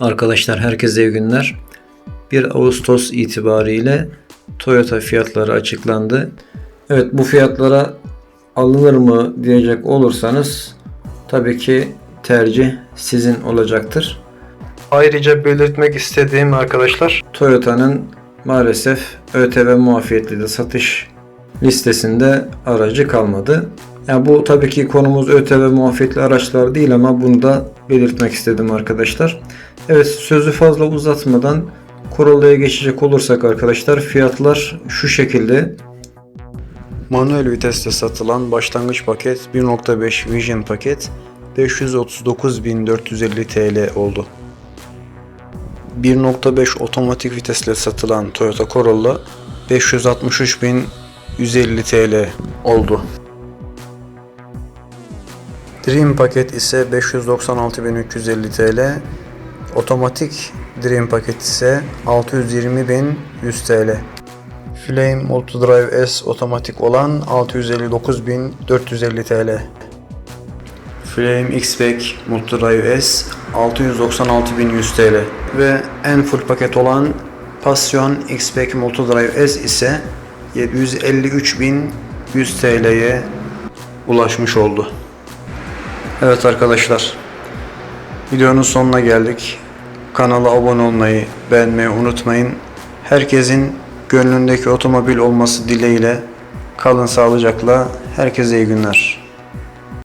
Arkadaşlar herkese iyi günler. 1 Ağustos itibariyle Toyota fiyatları açıklandı. Evet bu fiyatlara alınır mı diyecek olursanız tabii ki tercih sizin olacaktır. Ayrıca belirtmek istediğim arkadaşlar Toyota'nın maalesef ÖTV muafiyetli de satış listesinde aracı kalmadı. Yani bu tabii ki konumuz ÖTV muafiyetli araçlar değil ama bunu da belirtmek istedim arkadaşlar. Evet sözü fazla uzatmadan Corolla'ya geçecek olursak arkadaşlar fiyatlar şu şekilde. Manuel viteste satılan başlangıç paket 1.5 Vision paket 539.450 TL oldu. 1.5 otomatik vitesle satılan Toyota Corolla 563.150 TL oldu. Dream paket ise 596.350 TL. Otomatik Dream paket ise 620.100 TL. Flame Multidrive S otomatik olan 659.450 TL. Flame X-Pack Multidrive S 696.100 TL ve en full paket olan Passion X-Pack Multidrive S ise 753.100 TL'ye ulaşmış oldu. Evet arkadaşlar. Videonun sonuna geldik. Kanala abone olmayı, beğenmeyi unutmayın. Herkesin gönlündeki otomobil olması dileğiyle kalın sağlıcakla. Herkese iyi günler.